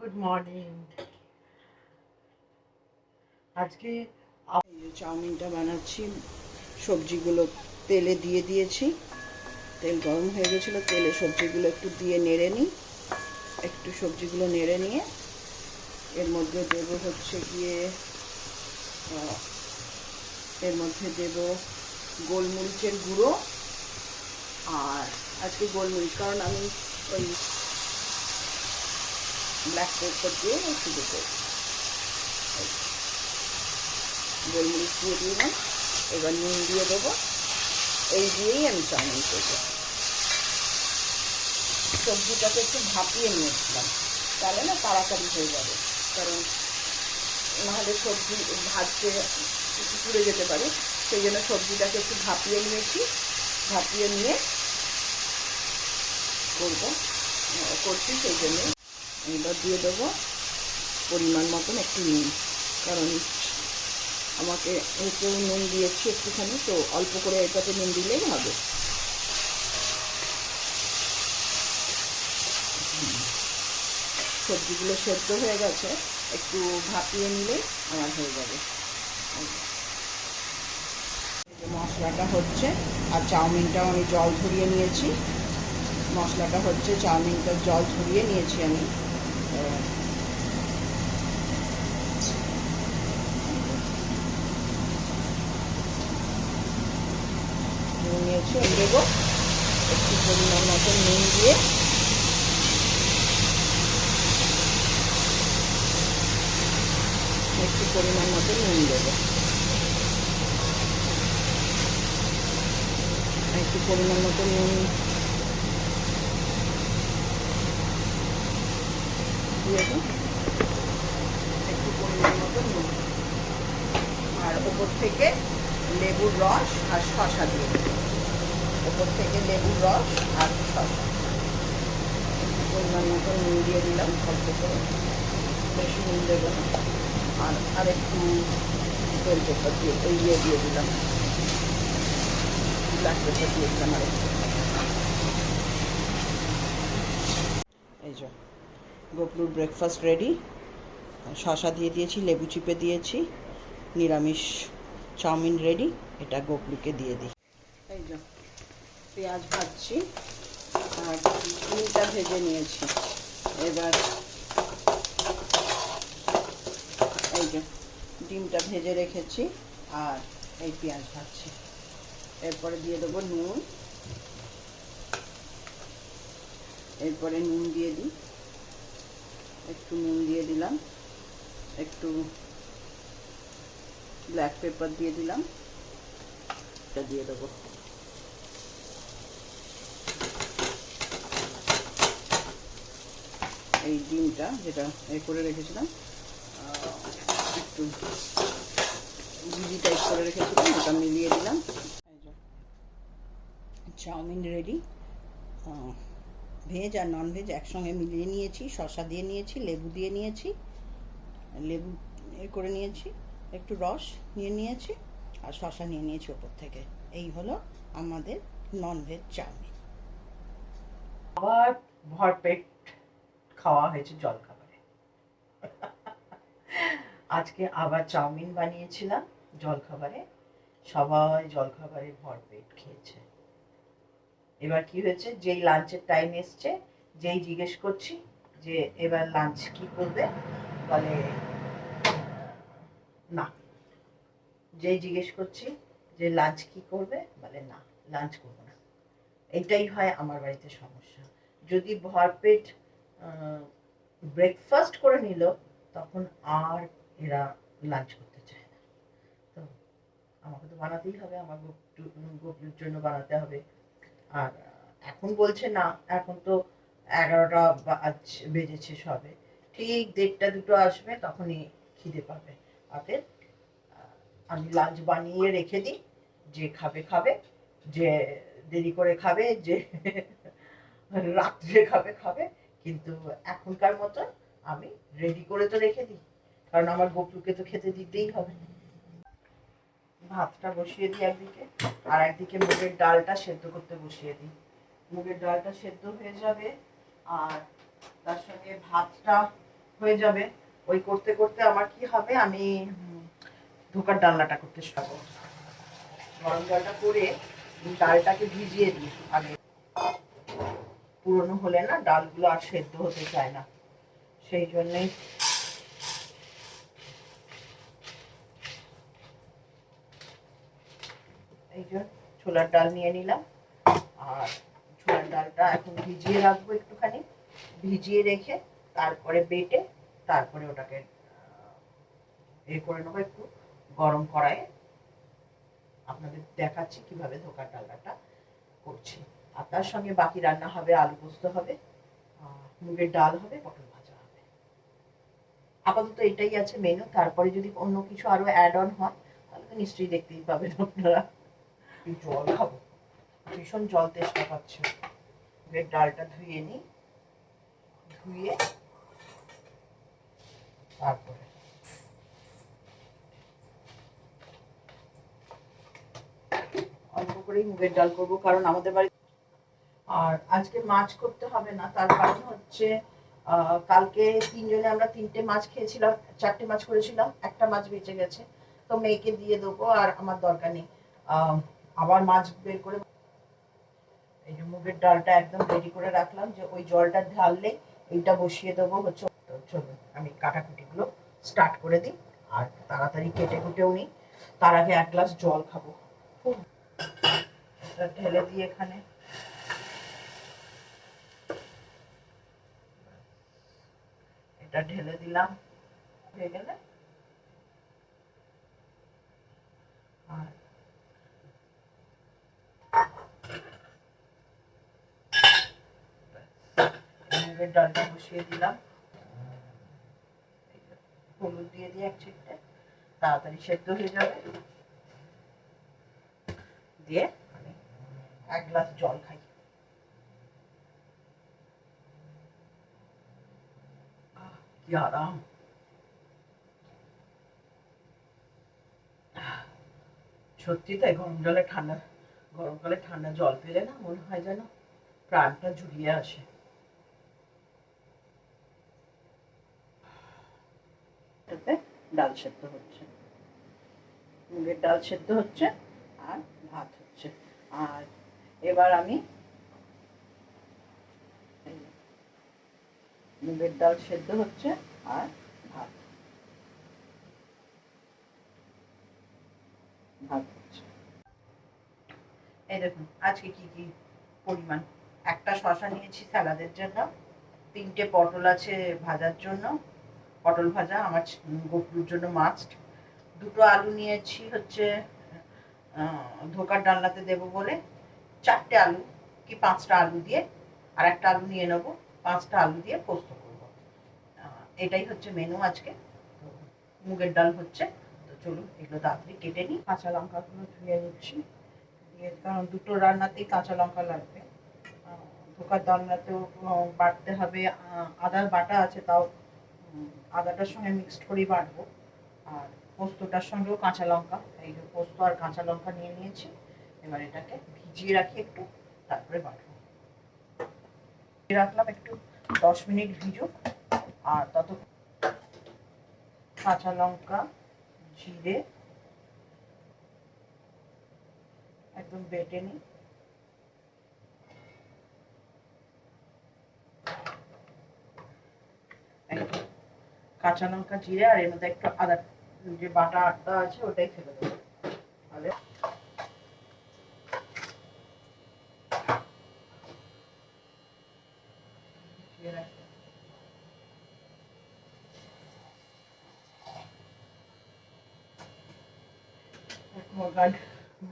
Good morning আজকে চাউমিনটা বানাচ্ছি। সবজিগুলো তেলে দিয়ে দিয়েছি। তেল গরম হয়ে তেলে সবজিগুলো একটু দিয়ে নেড়ে নিই। একটু সবজিগুলো নেড়ে নিয়ে এর মধ্যে দেব হচ্ছে গিয়ে এর মধ্যে দেব গোলমরিচের গুঁড়ো। আর আজকে গোলমরিচ, কারণ আমি ওই ব্ল্যাক পেপার দিয়ে শুধু করব। গোলমরিচ দিয়ে দিলাম। এবার নুন দিয়ে দেবো। এই দিয়েই আমি চাউমিন করব। সবজিটাকে একটু ভাপিয়ে নিয়েছিলাম। তাহলে না তাড়াতাড়ি হয়ে যাবে। কারণ নাহলে সবজি ভাজতে পুড়ে যেতে পারে। সেই জন্য সবজিটাকে একটু ভাপিয়ে নিয়েছি। ভাপিয়ে নিয়ে করব। করছি সেই জন্য এবার দিয়ে দেবো পরিমাণ মতন একটু নুন। কারণ আমাকে এতেও নুন দিয়েছি একটুখানি, তো অল্প করে এটাতে নুন দিলেই হবে। সবজিগুলো সেদ্ধ হয়ে গেছে, একটু ভাপিয়ে নিলে আমার হয়ে যাবে। মশলাটা হচ্ছে, আর চাউমিনটাও আমি জল ঝরিয়ে নিয়েছি। মশলাটা হচ্ছে চাউমিনটা জল ঝরিয়ে নিয়েছি আমি। নুন নিয়েছি আমি দেবো একটু পরিমাণ মতো নুন দিয়ে একটু পরিমাণ মতো নুন দেবো একটু পরিমাণ মতো নুন দিয়ে একটু পরিমাণ মতো নুন। আর ওপর থেকে লেবুর রস আর শশা দিয়ে ওপর থেকে লেবুর রস আর শশা একটু পরিমাণ মতো নুন দিয়ে দিলাম অল্প করে। বেশি নুন দেবো না। আর আর একটু বেল পেপার দিয়ে ইয়ে দিয়ে দিলাম। ব্ল্যাক পেপার দিয়ে দিলাম আর একটু এই যে। গোপলুর ব্রেকফাস্ট রেডি শশা দিয়ে দিয়েছি, লেবু চিপে দিয়েছি, নিরামিষ চাউমিন রেডি এটা গোপলুকে দিয়ে দিই। এই যে, পেঁয়াজ ভাজছি, আর ডিমটা ভেজে নিয়েছি। এবার এই যে, ডিমটা ভেজে রেখেছি, আর এই পেঁয়াজ ভাজছি। এরপরে দিয়ে দেবো নুন। এরপরে নুন দিয়ে দিই। একটু নুন দিয়ে দিলাম। একটু ব্ল্যাক পেপার দিয়ে দিলাম। এটা দিয়ে দেবো। এই ডিমটা যেটা এ করে রেখেছিলাম একটু ঘিজি টাইপ করে রেখেছিলাম ওটা মিলিয়ে দিলাম। চাউমিন রেডি ভেজ আর নন ভেজ একসঙ্গে মিলিয়ে নিয়েছি, শসা দিয়ে নিয়েছি, লেবু দিয়ে নিয়েছি, লেবু এ করে নিয়েছি, একটু রস নিয়ে নিয়েছি আর শসা নিয়ে নিয়েছি ওপর থেকে। এই হলো আমাদের নন ভেজ চাউমিন। আবার ভরপেট খাওয়া হয়েছে জল খাবারে আজকে আবার চাউমিন বানিয়েছিলাম জল খাবারে সবাই জল খাবারে ভরপেট খেয়েছে। এবার কি হয়েছে? যেই লাঞ্চের টাইম এসছে, যেই জিজ্ঞেস করছি যে এবার লাঞ্চ কি করবে? বলে, না। যেই জিজ্ঞেস করছি যে লাঞ্চ কি করবে? বলে, না লাঞ্চ করব না। এটাই হয় আমার বাড়িতে সমস্যা। যদি ভরপেট ব্রেকফাস্ট করে নিল, তখন আর এরা লাঞ্চ করতে চায় না। তো আমাকে তো বানাতেই হবে আমার গোপুর জন্য বানাতে হবে। আর এখন বলছে না, এখন তো এগারোটা বাজ- বেজেছে সবে। ঠিক দেড়টা দুটো আসবে, তখনই খিদে পাবে। অতএব আমি লাঞ্চ বানিয়ে রেখে দিই, যে খাবে খাবে, যে দেরি করে খাবে, যে রাত্রে খাবে খাবে। কিন্তু এখনকার মতন আমি রেডি করে তো রেখে দিই। কারণ আমার গপুকে তো খেতে দিতেই হবে। ভাতটা বসিয়ে দিই একদিকে, আর একদিকে মুগের ডালটা সেদ্ধ করতে বসিয়ে দিই। মুগের ডালটা সেদ্ধ হয়ে যাবে, আর তার সঙ্গে ভাতটা হয়ে যাবে। ওই করতে করতে আমার কি হবে, আমি ধোকার ডালনাটা করতে করব। গরম জলটা করে ডালটাকে ভিজিয়ে দিই আগে। পুরনো হলে না ডালগুলো আর সেদ্ধ হতে চায় না। সেই জন্যই যে ছোলার ডাল নিয়ে নিলাম। আর ছোলার ডালটা এখন ভিজিয়ে রাখব একটুখানি। ভিজিয়ে রেখে তারপরে বেটে তারপরে ওটাকে এ করে নেব একটু গরম কড়াইয়ে। আপনাদের দেখাচ্ছি কীভাবে ধোকার ডালনাটা করছি। আর তার সঙ্গে বাকি রান্না হবে আলু পোস্ত হবে মুগের ডাল হবে, পটল ভাজা হবে। আপাতত এটাই আছে মেনু তারপরে যদি অন্য কিছু আরও অ্যাড অন হয়, তাহলে তো নিশ্চয়ই দেখতেই পাবেন আপনারা। একটু জল খাব। ভীষণ জল তেষ্টা পাচ্ছে। মুগের ডালটা ধুয়ে নিই ধুয়ে তারপরে অল্প করেই মুগের ডাল কারণ আমাদের বাড়ি আর আজকে মাছ করতে হবে না। তার কারণ হচ্ছে কালকে তিনজনে আমরা তিনটে মাছ খেয়েছিলাম, চারটে মাছ করেছিলাম, একটা মাছ বেঁচে গেছে। তো মেয়েকে দিয়ে দেবো আর আমার দরকার নেই। আবার মাছ বের করে এই যে মুগের ডালটা একদম রেডি করে রাখলাম যে ওই জলটা ঢাললে এইটা বসিয়ে দেবো হচ্ছে তো চলুন, আমি কাটাকুটিগুলো স্টার্ট করে দিই আর তাড়াতাড়ি কেটে কুটেও নিই। তার আগে এক গ্লাস জল খাব। ঢেলে দিই এখানে। এটা ঢেলে দিলাম। হয়ে গেলে মুগের ডালটা বসিয়ে দিলাম। হলুদ দিয়ে এক তাড়াতাড়ি সেদ্ধ হয়ে যাবে। দিয়ে এক গ্লাস জল খাই। কি আরাম। সত্যি তাই গরম জলে ঠান্ডা গরমকালে ঠান্ডা জল পেলে না মনে হয় যেন প্রাণটা জুড়িয়ে আসে। এটাতে ডাল সেদ্ধ হচ্ছে। মুগের ডাল সেদ্ধ হচ্ছে আর ভাত হচ্ছে। আর এবার আমি মুগের ডাল সেদ্ধ হচ্ছে আর ভাত। ভাত হচ্ছে। এই দেখুন, আজকে কি কি পরিমাণ? একটা শশা নিয়েছি স্যালাদের জন্য, তিনটে পটল আছে ভাজার জন্য পটল ভাজা, আমার গপুর জন্য মাস্ট দুটো আলু নিয়েছি হচ্ছে ধোকার ডালনাতে দেবো বলে। চারটে আলু কি পাঁচটা আলু দিয়ে, আর একটা আলু নিয়ে নেব, পাঁচটা আলু দিয়ে পোস্ত করব। এটাই হচ্ছে মেনু আজকে। মুগের ডাল হচ্ছে, তো চলুন এগুলো তাড়াতাড়ি কেটে নিই। কাঁচা লঙ্কাগুলো ধুয়ে নিচ্ছি। কারণ দুটো রান্নাতেই কাঁচা লঙ্কা লাগবে। ধোকার ডালনাতেও বাটতে হবে। আদার বাটা আছে তাও আদাটার সঙ্গে মিক্সড করেই বাটবো। আর পোস্তটার সঙ্গেও কাঁচা লঙ্কা, এই যে পোস্ত আর কাঁচা লঙ্কা নিয়ে নিয়েছি। এবার এটাকে ভিজিয়ে রাখি একটু, তারপরে বাটবো। রাখলাম একটু দশ মিনিট ভিজুক, আর তত কাঁচা লঙ্কা, জিরে, একদম বেটে নিই এই যে, কাঁচা লঙ্কা, জিরে আর এর মধ্যে একটু আদা যে বাটা আটা আছে, ওটাই ফেলে দেবো। তাহলে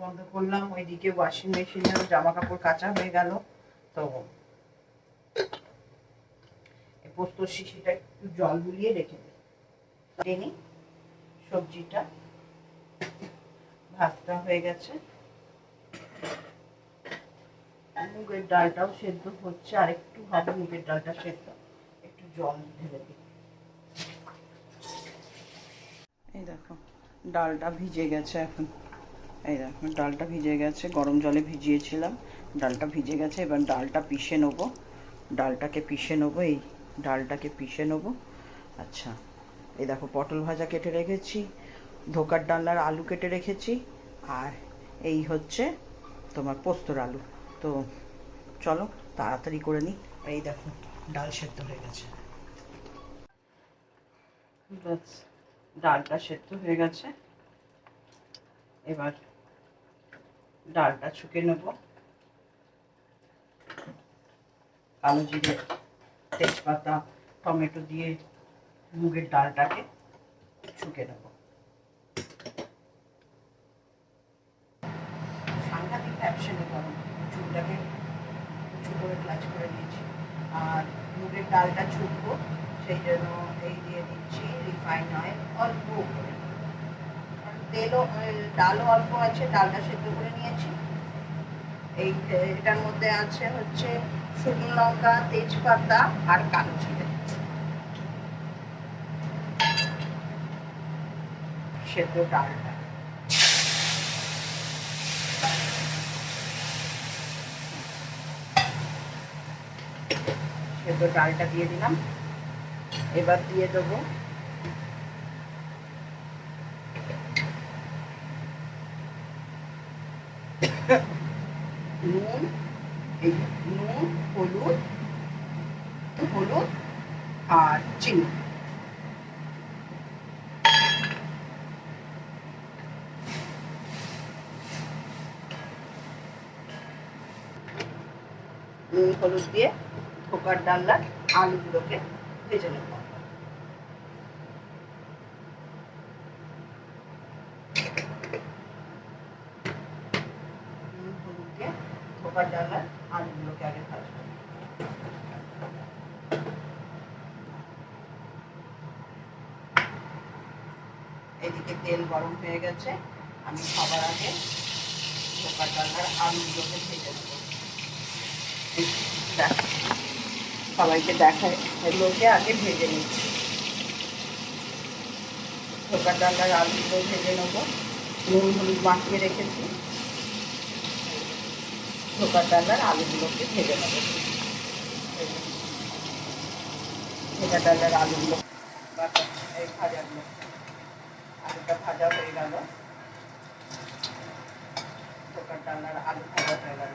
বন্ধ করলাম, ওইদিকে ওয়াশিং মেশিনেও জামা কাপড় কাঁচা হয়ে গেল, তো পোস্তর শিশিটা একটু জল বুলিয়ে রেখে দিই। সবজিটা। ভাতটা হয়ে গেছে। মুগের ডালটাও সেদ্ধ হচ্ছে। আর একটু হবে মুগের ডালটা সেদ্ধ। একটু জল ঢেলে দিই। এই দেখো, ডালটা ভিজে গেছে এখন। এই দেখো, ডালটা ভিজে গেছে। গরম জলে ভিজিয়েছিলাম। ডালটা ভিজে গেছে। এবার ডালটা পিষে নেব। ডালটাকে পিষে নেব এই ডালটাকে পিষে নেব। আচ্ছা এই দেখো পটল ভাজা কেটে রেখেছি, ধোকার ডালার আলু কেটে রেখেছি, আর এই হচ্ছে তোমার পোস্তর আলু। তো চলো, তাড়াতাড়ি করে নিই। এই দেখো, ডাল সেদ্ধ হয়ে গেছে। ডালটা সেদ্ধ হয়ে গেছে। এবার ডালটা ছুকে নেব। কালো জিরে তেজপাতা, টমেটো দিয়ে মুগের ডালটাকে শুকে নেব। সাংঘাতিক অ্যাপশনে গরম। চুলটাকে উঁচু করে ক্লাচ করে নিয়েছি। আর মুগের ডালটা ছুটবো, সেই জন্য এই দিয়ে দিচ্ছি রিফাইন অয়েল অল্প করে। তেলও ডালও অল্প আছে, ডালটা সেদ্ধ করে নিয়েছি। এই, এটার মধ্যে আছে হচ্ছে শুকনো লঙ্কা তেজপাতা আর কালো জিরে। সেদ্ধ ডালটা। সেদ্ধ ডালটা দিয়ে দিলাম। এবার দিয়ে দেবো নুন এই নুন হলুদ হলুদ আর চিনি নুন হলুদ দিয়ে ডাল্লার আলুগুলোকে ভেজে নেব। আগে এদিকে তেল গরম হয়ে গেছে, আমি খাবার আগে ধোকার আলুগুলোকে ভেজে নেব। সবাইকে দেখায়। এগুলোকে আগে ভেজে নিচ্ছি। ধোকার ডালার আলুগুলো ভেজে নেব। নুন হলুদ মাখিয়ে রেখেছি। ধোকার ডালার আলুগুলোকে ভেজে নেব। ধোকার ডালার আলুগুলো এই ভাজাগুলো আলুটা ভাজা হয়ে গেল। ধোকার ডালার আলু ভাজা হয়ে গেল।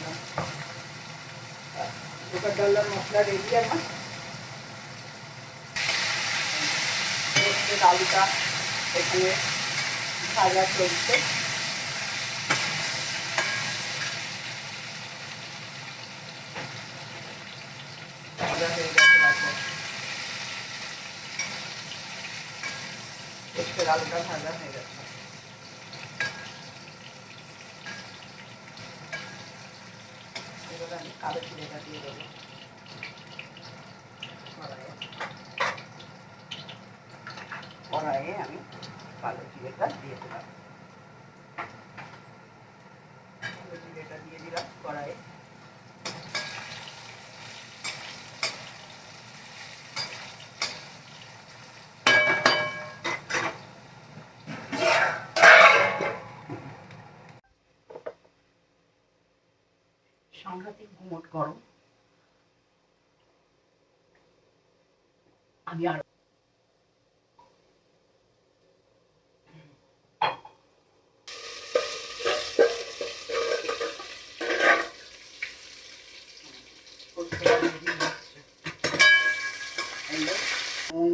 বোকা ডাল্লার মশলা রেডি আমার পোস্তের আলুটা এখানে ভাজা চলছে ভাজা হয়ে গেছে লাগবে পোস্তের আলুটা ভাজা হয়ে গেছে এবার আমি কালো চিনিটা দিয়ে দেবো। কড়াইয়ে কড়াইয়ে আমি কালো জিরেটা দিয়ে দিলাম। কালো জিরেটা দিয়ে দিলাম কড়াইয়ে। সাংঘাতিক গুমট গরম। আমি আর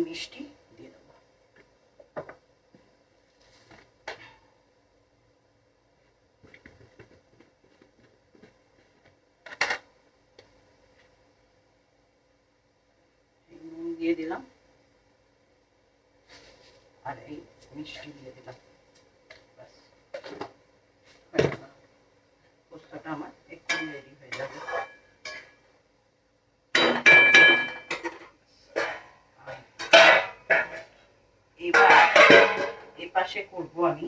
মিষ্টি। একটু আমার একটু রেডি হয়ে যাবে। এবার এ পাশে করব আমি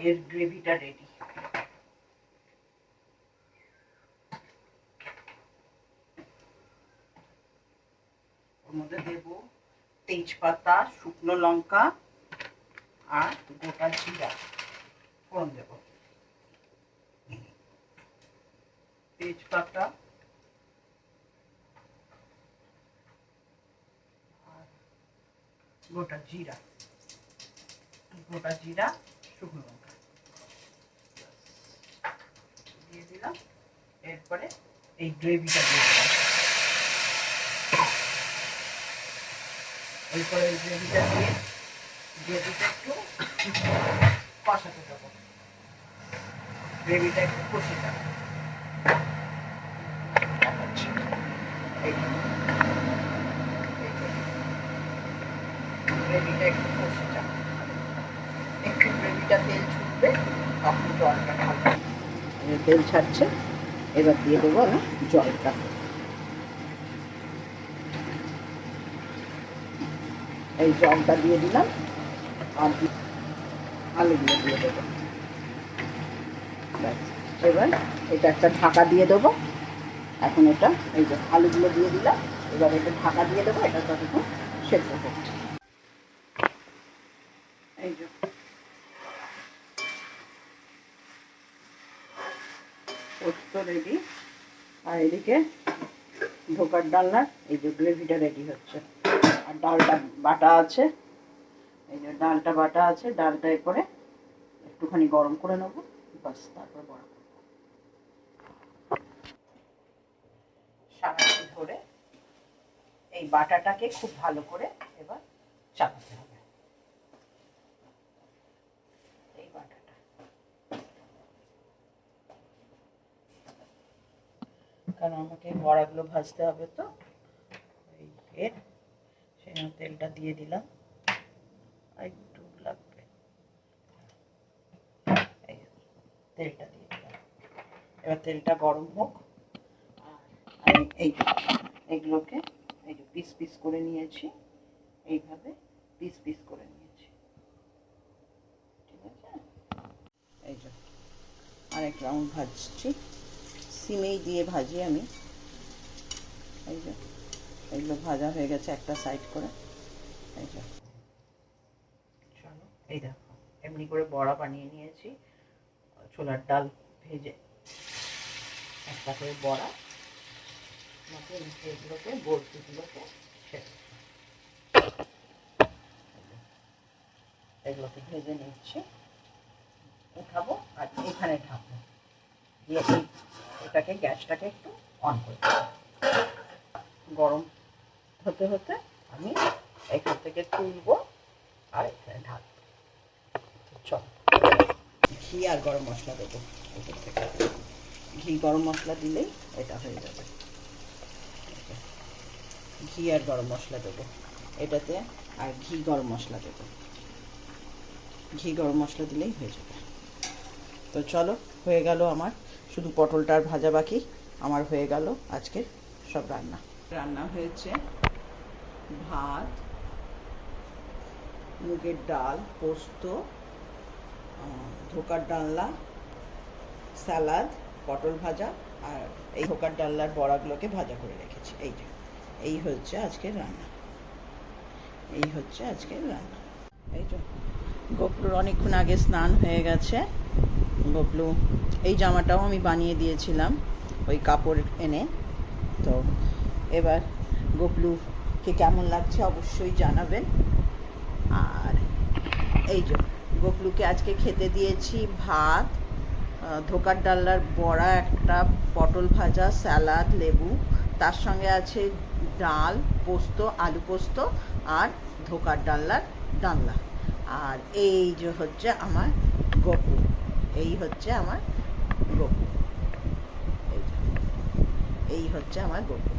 এর গ্রেভিটা রেডি তেজপাতা শুকনো লঙ্কা আর গোটা জিরা। ফোড়ন দেব। তেজপাতা গোটা জিরা। গোটা জিরা, শুকনো লঙ্কা। দিয়ে দিলাম। এরপরে এই গ্রেভিটা দিয়ে দিলাম। এরপরে এই গ্রেভিটা দিয়ে গ্রেভিটা একটু কষাতে দেবো। গ্রেভিটা একটু কষে। গ্রেভিটা একটু একটু তেল ছুটবে, তখন জলটা তেল ছাড়ছে, এবার দিয়ে দেবো জলটা। এই জলটা দিয়ে দিলাম। আর আলুগুলো দিয়ে দেবো। এবার এটা একটা ঢাকা দিয়ে দেবো। এখন এটা এই যে আলুগুলো দিয়ে দিলাম। এবার এটা ঢাকা দিয়ে দেবো। এটা ততক্ষণ সেদ্ধ হোক এই রেডি আর এদিকে ধোকার ডালনার এই যে গ্রেভিটা রেডি হচ্ছে। আর ডালটা বাটা আছে। এই যে ডালটা বাটা আছে, ডালটা এরপরে একটুখানি গরম করে নেব। বাস তারপর বড় করব। সারাটি ধরে এই বাটাটাকে খুব ভালো করে এবার চাপাতে হবে। এই বাটাটা। কারণ আমাকে বড়াগুলো ভাজতে হবে তো। এই এর তেলটা দিয়ে দিলাম। একটু লাগবে। তেলটা দিয়ে দিলাম। এবার তেলটা গরম হোক। আর এই যে, এগুলোকে এই যে পিস পিস করে নিয়েছি। এইভাবে পিস পিস করে নিয়েছি। ঠিক আছে? এই যে আরেক রাউন্ড ভাজছি। সিমেই দিয়ে ভাজি আমি। এই যে এগুলো ভাজা হয়ে গেছে একটা সাইড করে। এই যে। চলো, এই দেখো, এমনি করে বড়া বানিয়ে নিয়েছি। ছোলার ডাল ভেজে একটা করে বড়া এগুলোকে ছেড়ে এগুলোকে ভেজে নিচ্ছি। উঠাবো আর এখানে ঢাকবো দিয়ে এটাকে গ্যাসটাকে একটু অন করে গরম হতে হতে আমি এখান থেকে তুলবো আর এখানে ঢাকবো তো চলো, ঘি আর গরম মশলা দেবো উপর থেকে। ঘি, গরম মশলা দিলেই এটা হয়ে যাবে। ঘি আর গরম মশলা দেবো। এটাতে আর ঘি, গরম মশলা দেবো। ঘি, গরম মশলা দিলেই হয়ে যাবে। তো চলো, হয়ে গেল আমার। শুধু পটলটা আর ভাজা বাকি। আমার হয়ে গেল আজকে সব রান্না। রান্না হয়েছে ভাত, মুগের ডাল, পোস্ত ধোকার ডালনা, স্যালাড, পটল ভাজা আর এই ধোকার ডালনার বড়াগুলোকে ভাজা করে রেখেছি। এইটা এই হচ্ছে আজকের রান্না। এই হচ্ছে আজকের রান্না। এই তো গোপলুর অনেকক্ষণ আগে স্নান হয়ে গেছে। গোপলু, এই জামাটাও আমি বানিয়ে দিয়েছিলাম, ওই কাপড় এনে। তো, এবার গোপলুকে কেমন লাগছে অবশ্যই জানাবেন। আর এই যে গোপলুকে আজকে খেতে দিয়েছি ভাত ধোকার ডাল্লার বড়া, একটা পটল ভাজা, স্যালাড, লেবু, তার সঙ্গে আছে ডাল, পোস্ত, আলু পোস্ত আর ধোকার ডাল্লার ডালনা। আর এই যে হচ্ছে আমার গপু এই হচ্ছে আমার গপু এই হচ্ছে আমার গপু